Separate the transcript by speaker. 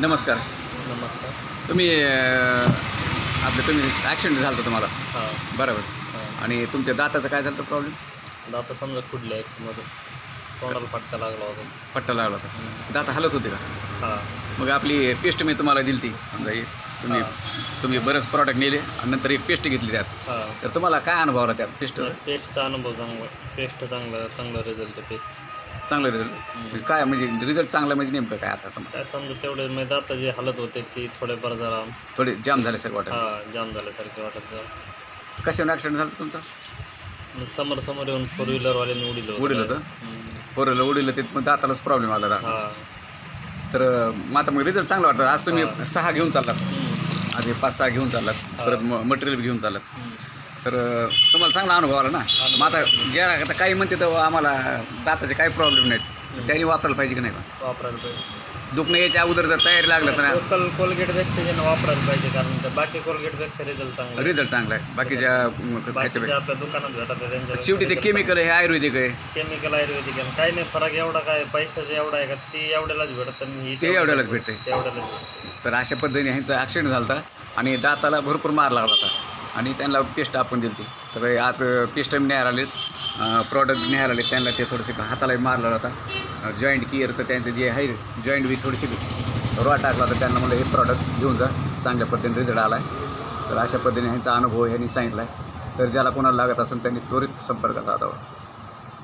Speaker 1: नमस्कार.
Speaker 2: नमस्कार.
Speaker 1: तुम्ही अं, आपलं तुम्ही ॲक्सिडेंट झालं होतं तुम्हाला?
Speaker 2: हां.
Speaker 1: बरोबर. आणि तुमच्या दाताचं काय झालं होतं प्रॉब्लेम
Speaker 2: दाता समजा कुठल्या ॲक्सिडंटमध्ये तोंडाला फटका लागला होता.
Speaker 1: पट्टा लागला होता. दात हलत होते का?
Speaker 2: हां.
Speaker 1: मग आपली पेस्ट मी तुम्हाला दिली ती समजा हे तुम्ही तुम्ही बरंच प्रॉडक्ट नेले आणि नंतर एक पेस्ट घेतली त्यात.
Speaker 2: हां.
Speaker 1: तर तुम्हाला काय अनुभव आला त्या पेस्टचा?
Speaker 2: पेस्टचा अनुभव चांगला पेस्ट चांगला चांगला रिझल्ट पेस्ट
Speaker 1: चांगलं रिझल्ट काय म्हणजे रिझल्ट चांगला म्हणजे नेमकं काय आता समजा
Speaker 2: काय समजा तेवढे म्हणजे दाता जे हालत होते ती थोडेफार जरा
Speaker 1: थोडे जाम झाले सर वाटत
Speaker 2: हां जाम झाल्यासारखे वाटत जरा
Speaker 1: कशाने ॲक्सिडेंट झालं तुमचं
Speaker 2: समोर समोर येऊन फोर व्हीलरवाल्याने उडीलं.
Speaker 1: उडीलं होतं?
Speaker 2: हम्म.
Speaker 1: पोरलं उडीलं ते मग दातालाच प्रॉब्लेम आला.
Speaker 2: हां
Speaker 1: तर मग आता मग रिझल्ट चांगला वाटतं आज तुम्ही सहा घेऊन चाललात. आधी पाच सहा घेऊन चाललात परत मटेरियल घेऊन चाललात. तर तुम्हाला चांगला अनुभव आला ना? मग आता ज्या आता काही म्हणते तर आम्हाला दाताचे काही प्रॉब्लेम नाहीत. त्यांनी वापरायला पाहिजे की नाही का
Speaker 2: वापरायला पाहिजे.
Speaker 1: दुखणं यायच्या अगोदर जर तयारी लागलं तर
Speaker 2: लोकल कोलगेटपेक्षा ज्यांना वापरायला पाहिजे कारण त्या बाकी कोलगेटपेक्षा रिझल्ट चांगला आहे.
Speaker 1: रिझल्ट चांगला आहे. बाकीच्या अं,
Speaker 2: बाकी
Speaker 1: ह्याच्या
Speaker 2: जे आपल्या दुकानात भेटतात त्यांच्या
Speaker 1: शेवटी ते केमिकल हे आयुर्वेदिक आहे.
Speaker 2: केमिकल आयुर्वेदिक आहे. काही नाही फरक एवढा काय पैशाचा एवढा आहे का? ती एवढ्यालाच भेटत आणि
Speaker 1: ते एवढ्यालाच भेटते.
Speaker 2: तेवढ्यालाच भेटते.
Speaker 1: तर अशा पद्धतीने ह्यांचा ॲक्सिडेंट झाला होता आणि दाताला भरपूर मार लागला होता. आणि त्यांना पेस्ट आपण दिली तर काही आज पेस्ट न्यायला आलेत प्रॉडक्ट न्यायला आले त्यांना ते थोडंसं हातालाही मारला होता जॉईंट किअरचं त्यांचं जे आहे जॉईंट बी थोडीशी रॉ टाकला तर त्यांना म्हणलं हे प्रॉडक्ट घेऊन जा. चांगल्या पद्धतीने रिझल्ट आला आहे तर अशा पद्धतीने ह्यांचा अनुभव ह्यांनी सांगितला आहे तर ज्याला कोणाला लागत असेल त्यांनी त्वरित संपर्क साधावा